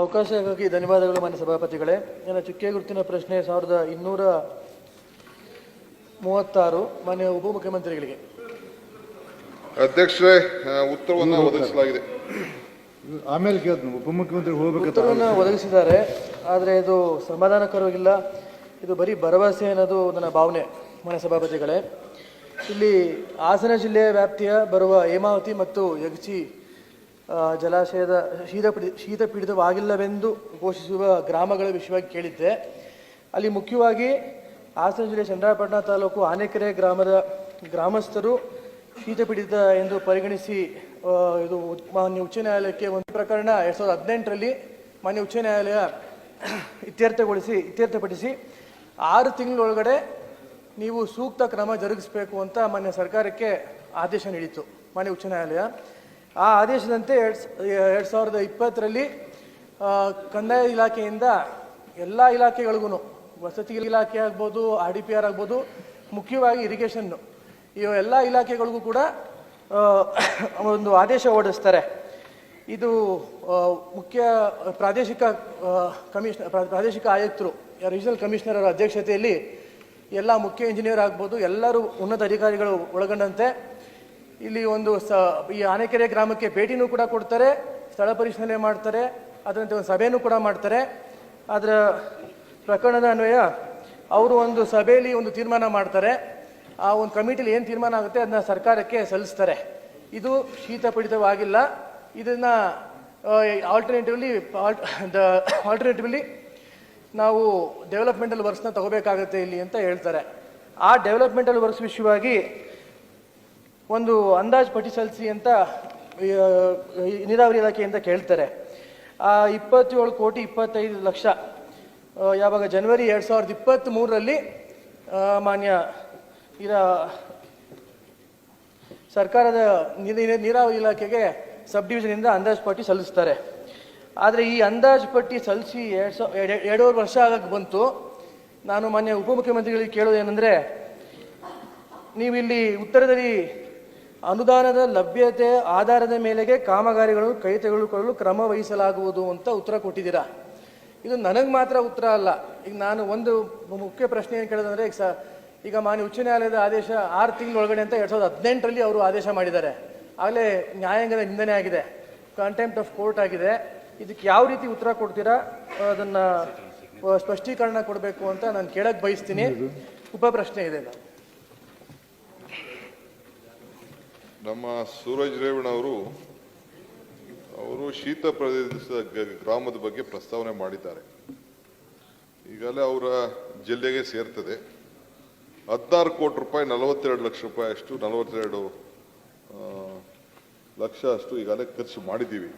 ಅವಕಾಶಕ್ಕಾಗಿ ಧನ್ಯವಾದಗಳು ಮಾನ್ಯ ಸಭಾಪತಿಗಳೇ. ನನ್ನ ಚುಕ್ಕೆ ಗುರುತಿನ ಪ್ರಶ್ನೆ ಸಾವಿರದ ಇನ್ನೂರ ಮೂವತ್ತಾರು ಮಾನ್ಯ ಉಪಮುಖ್ಯಮಂತ್ರಿಗಳಿಗೆ. ಅಧ್ಯಕ್ಷರೇ ಉತ್ತರವನ್ನು ಒದಗಿಸಲಾಗಿದೆ. ಆಮೇಲೆ ಕೇಳ್ತೀನಿ ಉಪಮುಖ್ಯಮಂತ್ರಿ ಹೋಗಬೇಕು ಉತ್ತರವನ್ನು ಒದಗಿಸಿದ್ದಾರೆ ಆದರೆ ಇದು ಸಮಾಧಾನಕರವಾಗಿಲ್ಲ. ಇದು ಬರೀ ಭರವಸೆ ಅನ್ನೋದು ನನ್ನ ಭಾವನೆ ಮಾನ್ಯ ಸಭಾಪತಿಗಳೇ. ಇಲ್ಲಿ ಹಾಸನ ಜಿಲ್ಲೆಯ ವ್ಯಾಪ್ತಿಯ ಬರುವ ಹೇಮಾವತಿ ಮತ್ತು ಯಗಚಿ ಜಲಾಶಯದ ಶೀತ ಪೀಡಿತವಾಗಿಲ್ಲವೆಂದು ಘೋಷಿಸುವ ಗ್ರಾಮಗಳ ವಿಷಯವಾಗಿ ಕೇಳಿದ್ದೆ. ಅಲ್ಲಿ ಮುಖ್ಯವಾಗಿ ಹಾಸನ ಜಿಲ್ಲೆ ಚಂದ್ರಾಪಟ್ಟಣ ತಾಲೂಕು ಆನೆಕೆರೆ ಗ್ರಾಮದ ಗ್ರಾಮಸ್ಥರು ಶೀತಪೀಡಿತ ಎಂದು ಪರಿಗಣಿಸಿ ಇದು ಮಾನ್ಯ ಉಚ್ಚ ನ್ಯಾಯಾಲಯಕ್ಕೆ ಒಂದು ಪ್ರಕರಣ ಎರಡ್ ಸಾವಿರದ ಹದಿನೆಂಟರಲ್ಲಿ ಮಾನ್ಯ ಉಚ್ಚ ನ್ಯಾಯಾಲಯ ಇತ್ಯರ್ಥಗೊಳಿಸಿ, ಇತ್ಯರ್ಥಪಡಿಸಿ ಆರು ತಿಂಗಳೊಳಗಡೆ ನೀವು ಸೂಕ್ತ ಕ್ರಮ ಜರುಗಿಸಬೇಕು ಅಂತ ಮಾನ್ಯ ಸರ್ಕಾರಕ್ಕೆ ಆದೇಶ ನೀಡಿತು ಮಾನ್ಯ ಉಚ್ಚ ನ್ಯಾಯಾಲಯ. ಆ ಆದೇಶದಂತೆ ಎರಡು ಎರಡು ಸಾವಿರದ ಇಪ್ಪತ್ತರಲ್ಲಿ ಕಂದಾಯ ಇಲಾಖೆಯಿಂದ ಎಲ್ಲ ಇಲಾಖೆಗಳಿಗೂ ವಸತಿ ಇಲಾಖೆ ಆಗ್ಬೋದು, ಆರ್ ಡಿ ಪಿ ಆರ್ ಆಗ್ಬೋದು, ಮುಖ್ಯವಾಗಿ ಇರಿಗೇಷನ್ನು, ಈ ಎಲ್ಲ ಇಲಾಖೆಗಳಿಗೂ ಕೂಡ ಒಂದು ಆದೇಶ ಹೊರಡಿಸ್ತಾರೆ. ಇದು ಮುಖ್ಯ ಪ್ರಾದೇಶಿಕ ಕಮಿಷನರ್ ಪ್ರಾದೇಶಿಕ ಆಯುಕ್ತರು, ರೀಜನಲ್ ಕಮಿಷನರ್ ಅಧ್ಯಕ್ಷತೆಯಲ್ಲಿ ಎಲ್ಲ ಮುಖ್ಯ ಇಂಜಿನಿಯರ್ ಆಗ್ಬೋದು, ಎಲ್ಲರೂ ಉನ್ನತ ಅಧಿಕಾರಿಗಳು ಒಳಗೊಂಡಂತೆ ಇಲ್ಲಿ ಒಂದು ಸ, ಈ ಆನೆಕೆರೆ ಗ್ರಾಮಕ್ಕೆ ಭೇಟಿನೂ ಕೂಡ ಕೊಡ್ತಾರೆ, ಸ್ಥಳ ಪರಿಶೀಲನೆ ಮಾಡ್ತಾರೆ, ಅದರಂತೆ ಒಂದು ಸಭೆಯೂ ಕೂಡ ಮಾಡ್ತಾರೆ. ಅದರ ಪ್ರಕರಣದ ಅನ್ವಯ, ಅವರು ಒಂದು ಸಭೆಯಲ್ಲಿ ಒಂದು ತೀರ್ಮಾನ ಮಾಡ್ತಾರೆ. ಆ ಒಂದು ಕಮಿಟಿಲಿ ಏನು ತೀರ್ಮಾನ ಆಗುತ್ತೆ ಅದನ್ನ ಸರ್ಕಾರಕ್ಕೆ ಸಲ್ಲಿಸ್ತಾರೆ. ಇದು ಶೀತಪೀಡಿತವಾಗಿಲ್ಲ. ಇದನ್ನ ಆಲ್ಟರ್ನೇಟಿವ್ಲಿ ಆಲ್ಟರ್ನೇಟಿವ್ಲಿ ನಾವು ಡೆವಲಪ್ಮೆಂಟಲ್ ವರ್ಕ್ಸ್ನ ತಗೋಬೇಕಾಗುತ್ತೆ ಇಲ್ಲಿ ಅಂತ ಹೇಳ್ತಾರೆ. ಆ ಡೆವಲಪ್ಮೆಂಟಲ್ ವರ್ಕ್ಸ್ ವಿಷಯವಾಗಿ ಒಂದು ಅಂದಾಜು ಪಟ್ಟಿ ಸಲ್ಲಿಸಿ ಅಂತ ನೀರಾವರಿ ಇಲಾಖೆಯಿಂದ ಕೇಳ್ತಾರೆ. ಆ, ಇಪ್ಪತ್ತೇಳು ಕೋಟಿ ಇಪ್ಪತ್ತೈದು ಲಕ್ಷ ಯಾವಾಗ ಜನವರಿ ಎರಡು ಸಾವಿರದ ಇಪ್ಪತ್ತ್ ಮೂರರಲ್ಲಿ ಮಾನ್ಯ ಇರ, ಸರ್ಕಾರದ ನೀರಿ- ನೀರಾವರಿ ಇಲಾಖೆಗೆ ಸಬ್ ಡಿವಿಷನಿಂದ ಅಂದಾಜು ಪಟ್ಟಿ ಸಲ್ಲಿಸ್ತಾರೆ. ಆದರೆ ಈ ಅಂದಾಜು ಪಟ್ಟಿ ಸಲ್ಲಿಸಿ ಎರಡು ಸಾವಿರ ಎರಡೂವರೆ ವರ್ಷ ಆಗಕ್ಕೆ ಬಂತು. ನಾನು ಮಾನ್ಯ ಉಪಮುಖ್ಯಮಂತ್ರಿಗಳಿಗೆ ಕೇಳೋದು ಏನಂದರೆ ನೀವು ಇಲ್ಲಿ ಉತ್ತರದಲ್ಲಿ ಅನುದಾನದ ಲಭ್ಯತೆ ಆಧಾರದ ಮೇಲೆಗೆ ಕಾಮಗಾರಿಗಳನ್ನು ಕೈ ತೆಗೆದುಕೊಳ್ಳಲು ಕ್ರಮ ವಹಿಸಲಾಗುವುದು ಅಂತ ಉತ್ತರ ಕೊಟ್ಟಿದ್ದೀರಾ? ಇದು ನನಗೆ ಮಾತ್ರ ಉತ್ತರ ಅಲ್ಲ. ಈಗ ನಾನು ಒಂದು ಮುಖ್ಯ ಪ್ರಶ್ನೆ ಏನು ಕೇಳೋದಂದರೆ ಈಗ ಸ, ಈಗ ಮಾನ್ಯ ಉಚ್ಚ ನ್ಯಾಯಾಲಯದ ಆದೇಶ ಆರು ತಿಂಗಳೊಳಗಡೆ ಅಂತ ಎರಡು ಸಾವಿರದ ಹದಿನೆಂಟರಲ್ಲಿ ಅವರು ಆದೇಶ ಮಾಡಿದ್ದಾರೆ. ಆಗಲೇ ನ್ಯಾಯಾಂಗದ ನಿಂದನೆ ಆಗಿದೆ. ಕಂಟೆಂಪ್ಟ್ ಆಫ್ ಕೋರ್ಟ್ ಆಗಿದೆ. ಇದಕ್ಕೆ ಯಾವ ರೀತಿ ಉತ್ತರ ಕೊಡ್ತೀರಾ? ಅದನ್ನು ಸ್ಪಷ್ಟೀಕರಣ ಕೊಡಬೇಕು ಅಂತ ನಾನು ಕೇಳಕ್ಕೆ ಬಯಸ್ತೀನಿ. ಉಪ ಪ್ರಶ್ನೆ ಇದೆ ನಾನು ನಮ್ಮ ಸೂರಜ್ ರೇವಣ್ಣ ಅವರು ಅವರು ಶೀತ ಪ್ರದೇಶದ ಗ್ರಾಮದ ಬಗ್ಗೆ ಪ್ರಸ್ತಾವನೆ ಮಾಡಿದ್ದಾರೆ. ಈಗಲೇ ಅವರ ಜಿಲ್ಲೆಗೆ ಸೇರ್ತದೆ. ಹದಿನಾರು ಕೋಟಿ ರೂಪಾಯಿ, ನಲವತ್ತೆರಡು ಲಕ್ಷ ರೂಪಾಯಿ ಅಷ್ಟು, ನಲವತ್ತೆರಡು ಲಕ್ಷ ಅಷ್ಟು ಈಗಾಗಲೇ ಖರ್ಚು ಮಾಡಿದ್ದೀವಿ.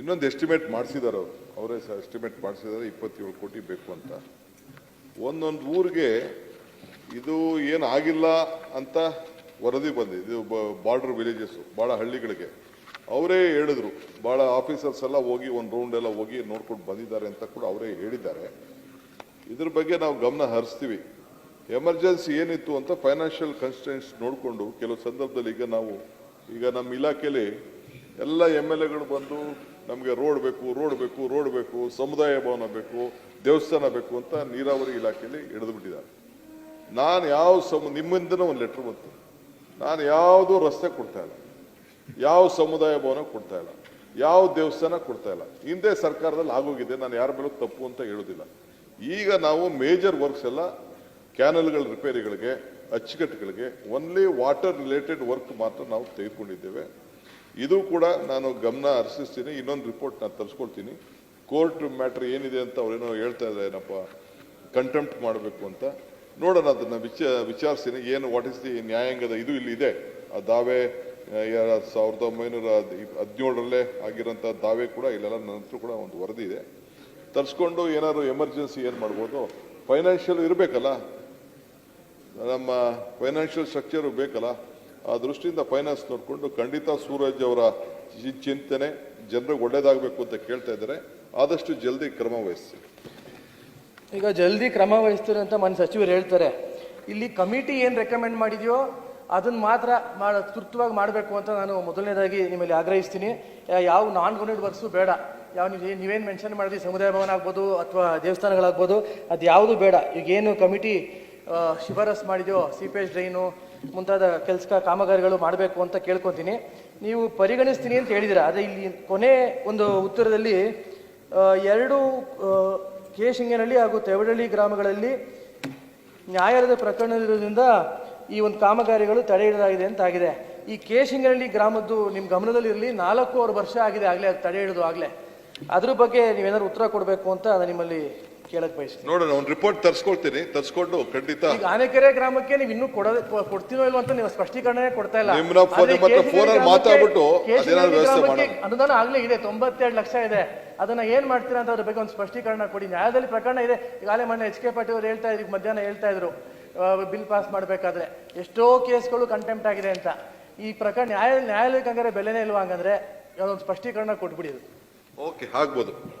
ಇನ್ನೊಂದು ಎಸ್ಟಿಮೇಟ್ ಮಾಡಿಸಿದ್ದಾರೆ ಅವರು. ಅವರೇ ಸಹ ಎಸ್ಟಿಮೇಟ್ ಮಾಡಿಸಿದ್ದಾರೆ, ಇಪ್ಪತ್ತೇಳು ಕೋಟಿ ಬೇಕು ಅಂತ. ಒಂದೊಂದು ಊರಿಗೆ ಇದು ಏನು ಆಗಿಲ್ಲ ಅಂತ ವರದಿ ಬಂದಿದೆ ಇದು ಬಾರ್ಡರ್ ವಿಲೇಜಸ್ಸು ಭಾಳ ಹಳ್ಳಿಗಳಿಗೆ. ಅವರೇ ಹೇಳಿದ್ರು. ಭಾಳ ಆಫೀಸರ್ಸ್ ಎಲ್ಲ ಹೋಗಿ ಒಂದು ರೌಂಡ್ ಎಲ್ಲ ಹೋಗಿ ನೋಡ್ಕೊಂಡು ಬಂದಿದ್ದಾರೆ ಅಂತ ಕೂಡ ಅವರೇ ಹೇಳಿದ್ದಾರೆ. ಇದ್ರ ಬಗ್ಗೆ ನಾವು ಗಮನ ಹರಿಸ್ತೀವಿ. ಎಮರ್ಜೆನ್ಸಿ ಏನಿತ್ತು ಅಂತ ಫೈನಾನ್ಷಿಯಲ್ ಕನ್ಸ್ಟೆಂಟ್ಸ್ ನೋಡಿಕೊಂಡು ಕೆಲವು ಸಂದರ್ಭದಲ್ಲಿ ಈಗ ನಾವು, ಈಗ ನಮ್ಮ ಇಲಾಖೆಯಲ್ಲಿ ಎಲ್ಲ ಎಂ ಎಲ್ ಎಗಳು ಬಂದು ನಮಗೆ ರೋಡ್ ಬೇಕು ರೋಡ್ ಬೇಕು ರೋಡ್ ಬೇಕು, ಸಮುದಾಯ ಭವನ ಬೇಕು, ದೇವಸ್ಥಾನ ಬೇಕು ಅಂತ ನೀರಾವರಿ ಇಲಾಖೆಯಲ್ಲಿ ಹಿಡಿದು ಬಿಟ್ಟಿದ್ದಾರೆ. ನಾನು ಯಾವ ಸಮ, ನಿಮ್ಮಿಂದನೂ ಒಂದು ಲೆಟ್ರ್ ಬಂತು. ನಾನು ಯಾವುದೂ ರಸ್ತೆ ಕೊಡ್ತಾ ಇಲ್ಲ. ಯಾವ ಸಮುದಾಯ ಭವನ ಕೊಡ್ತಾ ಇಲ್ಲ. ಯಾವ ದೇವಸ್ಥಾನ ಕೊಡ್ತಾ ಇಲ್ಲ. ಹಿಂದೆ ಸರ್ಕಾರದಲ್ಲಿ ಆಗೋಗಿದೆ. ನಾನು ಯಾರ ಮೇಲೂ ತಪ್ಪು ಅಂತ ಹೇಳೋದಿಲ್ಲ. ಈಗ ನಾವು ಮೇಜರ್ ವರ್ಕ್ಸ್ ಎಲ್ಲ ಕ್ಯಾನಲ್ಗಳ ರಿಪೇರಿಗಳಿಗೆ ಅಚ್ಚುಕಟ್ಟುಗಳಿಗೆ ಓನ್ಲಿ ವಾಟರ್ ರಿಲೇಟೆಡ್ ವರ್ಕ್ ಮಾತ್ರ ನಾವು ತೆಗೆದುಕೊಂಡಿದ್ದೇವೆ. ಇದು ಕೂಡ ನಾನು ಗಮನ ಹರಿಸಿಸ್ತೀನಿ. ಇನ್ನೊಂದು ರಿಪೋರ್ಟ್ ನಾನು ತರಿಸ್ಕೊಳ್ತೀನಿ. ಕೋರ್ಟ್ ಮ್ಯಾಟ್ರ್ ಏನಿದೆ ಅಂತ ಅವ್ರೇನೋ ಹೇಳ್ತಾ ಇದ್ದಾರೆ ಏನಪ್ಪ? ಕಂಟೆಂಪ್ಟ್ ಮಾಡಬೇಕು ಅಂತ. ನೋಡೋಣ, ಅದನ್ನ ವಿಚ ವಿಚಾರಿಸ್ತೀನಿ ಏನು ವಾಟ್ ಇಸ್ ದಿ ನ್ಯಾಯಾಂಗದ ಇದು ಇಲ್ಲಿ ಇದೆ. ಆ ದಾವೆ ಸಾವಿರದ ಒಂಬೈನೂರ ಹದಿನೇಳರಲ್ಲೇ ಆಗಿರೋಂಥ ದಾವೆ ಕೂಡ ಇಲ್ಲೆಲ್ಲ ನಂತರ ಕೂಡ ಒಂದು ವರದಿ ಇದೆ. ತರಿಸ್ಕೊಂಡು ಏನಾದ್ರು ಎಮರ್ಜೆನ್ಸಿ ಏನು ಮಾಡ್ಬೋದು? ಫೈನಾನ್ಷಿಯಲ್ ಇರಬೇಕಲ್ಲ. ನಮ್ಮ ಫೈನಾನ್ಷಿಯಲ್ ಸ್ಟ್ರಕ್ಚರ್ ಬೇಕಲ್ಲ. ಆ ದೃಷ್ಟಿಯಿಂದ ಫೈನಾನ್ಸ್ ನೋಡಿಕೊಂಡು ಖಂಡಿತ ಸೂರಜ್ ಅವರ ಚಿಂತನೆ ಜನರಿಗೆ ಒಳ್ಳೇದಾಗಬೇಕು ಅಂತ ಕೇಳ್ತಾ ಇದ್ದಾರೆ. ಆದಷ್ಟು ಜಲ್ದಿ ಕ್ರಮ ವಹಿಸಿ ಈಗ ಜಲ್ದಿ ಕ್ರಮ ಅಂತ ಮನೆ ಸಚಿವರು ಹೇಳ್ತಾರೆ. ಇಲ್ಲಿ ಕಮಿಟಿ ಏನು ರೆಕಮೆಂಡ್ ಮಾಡಿದೆಯೋ ಅದನ್ನ ಮಾತ್ರ ಮಾಡ ತುರ್ತವಾಗಿ ಮಾಡಬೇಕು ಅಂತ ನಾನು ಮೊದಲನೇದಾಗಿ ನಿಮ್ಮಲ್ಲಿ ಆಗ್ರಹಿಸ್ತೀನಿ. ಯಾವ ನಾನ್ ಗೌರ್ಮೆಂಟ್ ವರ್ಕ್ಸು ಬೇಡ. ಯಾವ ನೀವು ನೀವೇನು ಮೆನ್ಷನ್ ಮಾಡಿದ್ರಿ, ಸಮುದಾಯ ಭವನ ಆಗ್ಬೋದು ಅಥವಾ ದೇವಸ್ಥಾನಗಳಾಗ್ಬೋದು ಅದು ಯಾವುದು ಬೇಡ. ಈಗ ಏನು ಕಮಿಟಿ ಶಿಫಾರಸ್ ಮಾಡಿದೆಯೋ ಸೀಪೇಜ್ ಡ್ರೈನು ಮುಂತಾದ ಕೆಲಸ ಕಾಮಗಾರಿಗಳು ಮಾಡಬೇಕು ಅಂತ ಕೇಳ್ಕೊತೀನಿ. ನೀವು ಪರಿಗಣಿಸ್ತೀನಿ ಅಂತ ಹೇಳಿದಿರ. ಆದರೆ ಇಲ್ಲಿ ಕೊನೆ ಒಂದು ಉತ್ತರದಲ್ಲಿ ಎರಡು ಆ, ಕೆ ಶಿಂಗನಹಳ್ಳಿ ಹಾಗೂ ತೆವಡಳ್ಳಿ ಗ್ರಾಮಗಳಲ್ಲಿ ನ್ಯಾಯಾಲಯದ ಪ್ರಕರಣದಿಂದ ಈ ಒಂದು ಕಾಮಗಾರಿಗಳು ತಡೆ ಹಿಡಿದಾಗಿದೆ ಅಂತ ಆಗಿದೆ. ಈ ಕೆ ಶಿಂಗನಹಳ್ಳಿ ಗ್ರಾಮದ್ದು ನಿಮ್ಮ ಗಮನದಲ್ಲಿರಲಿ ನಾಲ್ಕೂವರೆ ವರ್ಷ ಆಗಿದೆ ಆಗಲೇ ಅದು ತಡೆ ಹಿಡಿದು ಆಗಲೇ. ಅದ್ರ ಬಗ್ಗೆ ನೀವೇನಾದ್ರು ಉತ್ತರ ಕೊಡಬೇಕು ಅಂತ ನಿಮ್ಮಲ್ಲಿ ಕೇಳಕ್ ಬಯಸ್ತೀನಿ. ನೋಡೋಣ ಒಂದು ರಿಪೋರ್ಟ್ ತರ್ಸ್ಕೊಳ್ತೀನಿ. ತರ್ಸ್ಕೊಂಡು ಖಂಡಿತ ಈಗ ಆನೆಕೆರೆ ಗ್ರಾಮಕ್ಕೆ ನೀವು ಇನ್ನೂ ಕೊಡ ಕೊಡ್ತೀನೋ ಇಲ್ವೋ ಅಂತ ನೀವು ಸ್ಪಷ್ಟೀಕರಣನೇ ಕೊಡ್ತಾ ಇಲ್ಲ. ನಿಮ್ಮನ್ನ ಫೋನ್- ಆದ್ರೆ ಫೋನ್ ಅಲ್ಲಿ ಫೋನಲ್ಲಿ ಗ್ರಾಮಕ್ಕೆ- ಮಾತಾಡ್ಬಿಟ್ಟು ಅದೇನಾದ್ರು ವ್ಯವಸ್ಥೆ ಗ್ರಾಮಕ್ಕೆ ಮಾಡೋಣ. ಅನುದಾನ ಆಗ್ಲೇ ಇದೆ ತೊಂಬತ್ತೆರಡು ಲಕ್ಷ ಇದೆ. ಅದನ್ನ ಏನ್ ಮಾಡ್ತೀರಾ ಅಂತ ಅದ್ರ ಬಗ್ಗೆ ಒಂದು ಸ್ಪಷ್ಟೀಕರಣ ಕೊಡಿ. ನ್ಯಾಯದಲ್ಲಿ ಪ್ರಕರಣ ಇದೆ. ಈಗಾಗಲೇ ಮೊನ್ನೆ ಎಚ್ ಕೆ ಪಾಟೀಲ್ ಅವರು ಹೇಳ್ತಾ ಇದ್ರು ಮಧ್ಯಾಹ್ನ ಹೇಳ್ತಾ ಇದ್ರು ಬಿಲ್ ಪಾಸ್ ಮಾಡಬೇಕಾದ್ರೆ. ಎಷ್ಟೋ ಕೇಸ್ಗಳು ಕಂಟೆಂಪ್ಟ್ ಆಗಿದೆ ಅಂತ. ಈ ಪ್ರಕರಣ ನ್ಯಾಯ ನ್ಯಾಯಾಲಯಕ್ಕೆ ಹಂಗಾರೆ ಬೆಲೆನೇ ಇಲ್ವಾ ಹಂಗಂದ್ರೆ ಒಂದು ಸ್ಪಷ್ಟೀಕರಣ ಕೊಟ್ಬಿಡಿ ಅದು. ಓಕೆ ಆಗ್ಬೋದು.